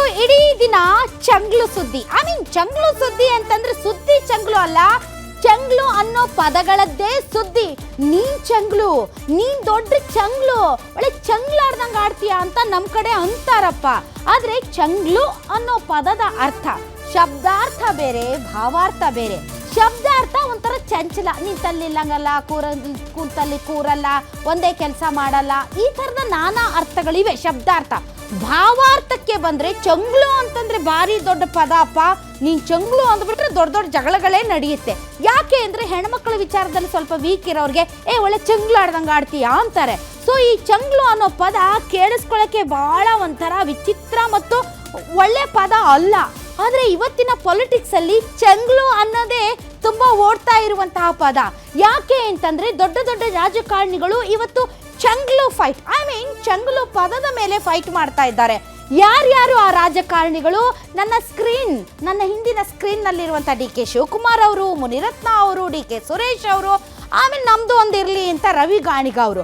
ಇವತ್ತು ಇಡೀ ದಿನ ಚಂಗ್ಲು ಸುದ್ದಿ. ಐ ಮೀನ್ ಚಂಗ್ಲು ಸುದ್ದಿ ಅಂತಂದ್ರೆ ಸುದ್ದಿ ಚಂಗ್ಲು ಅಲ್ಲ, ಚಂಗ್ಲು ಅನ್ನೋ ಪದಗಳದ್ದೇ ಸುದ್ದಿ. ನೀನ್ ಚಂಗ್ಲು, ನೀನ್ ದೊಡ್ಡ ಚಂಗ್ಲು, ಒಳ್ಳೆ ಚಂಗ್ಲಾಡ್ದಂಗ ಆಡ್ತೀಯ ಅಂತ ನಮ್ ಕಡೆ ಅಂತಾರಪ್ಪ. ಆದ್ರೆ ಚಂಗ್ಲು ಅನ್ನೋ ಪದದ ಅರ್ಥ, ಶಬ್ದಾರ್ಥ ಬೇರೆ, ಭಾವಾರ್ಥ ಬೇರೆ. ಶಬ್ದಾರ್ಥ ಒಂಥರ ಚಂಚಲ ನಿಂತಲ್ಲಿಲ್ಲಂಗಲ್ಲ ಕೂರ, ಕೂತಲ್ಲಿ ಕೂರಲ್ಲ, ಒಂದೇ ಕೆಲಸ ಮಾಡಲ್ಲ, ಈ ಥರದ ನಾನಾ ಅರ್ಥಗಳಿವೆ, ಶಬ್ದಾರ್ಥ. ಭಾವಾರ್ಥಕ್ಕೆ ಬಂದ್ರೆ ಚಂಗ್ಲು ಅಂತಂದ್ರೆ ಭಾರಿ ದೊಡ್ಡ ಪದ, ಅಪ್ಪ. ನೀನು ಚಂಗ್ಲು ಅಂದ್ಬಿಟ್ರೆ ದೊಡ್ಡ ದೊಡ್ಡ ಜಗಳಗಳೇ ನಡೆಯುತ್ತೆ. ಯಾಕೆ ಅಂದ್ರೆ ಹೆಣ್ಮಕ್ಳ ವಿಚಾರದಲ್ಲಿ ಸ್ವಲ್ಪ ವೀಕ್ ಇರೋರಿಗೆ, ಏ, ಒಳ್ಳೆ ಚಂಗ್ಲು ಆಡ್ದಂಗೆ ಆಡ್ತೀಯಾ? ಅಂತಾರೆ. ಸೊ ಈ ಚಂಗ್ಲು ಅನ್ನೋ ಪದ ಕೇಳಿಸ್ಕೊಳ್ಳೋಕ್ಕೆ ಬಹಳ ಒಂಥರ ವಿಚಿತ್ರ ಮತ್ತು ಒಳ್ಳೆ ಪದ ಅಲ್ಲ. ಆದರೆ ಇವತ್ತಿನ ಪೊಲಿಟಿಕ್ಸಲ್ಲಿ ಚಂಗ್ಲು ಅನ್ನೋದೇ ತುಂಬಾ ಓಡ್ತಾ ಇರುವಂತಹ ಪದ. ಯಾಕೆ ಅಂತಂದ್ರೆ ದೊಡ್ಡ ದೊಡ್ಡ ರಾಜಕಾರಣಿಗಳು ಇವತ್ತು ಚಂಗ್ಲು ಫೈಟ್ ಚಂಗ್ಲು ಪದದ ಮೇಲೆ ಫೈಟ್ ಮಾಡ್ತಾ ಇದ್ದಾರೆ. ಯಾರ್ಯಾರು ಆ ರಾಜಕಾರಣಿಗಳು? ನನ್ನ ಸ್ಕ್ರೀನ್ ನನ್ನ ಹಿಂದಿನ ಸ್ಕ್ರೀನ್ ನಲ್ಲಿರುವಂತ ಡಿ ಕೆ ಶಿವಕುಮಾರ್ ಅವರು, ಮುನಿರತ್ನ ಅವರು, ಡಿ ಕೆ ಸುರೇಶ್ ಅವರು, ಆಮೇಲೆ ನಮ್ದು ಒಂದಿರಲಿ ಅಂತ ರವಿ ಗಾಣಿಗ ಅವರು.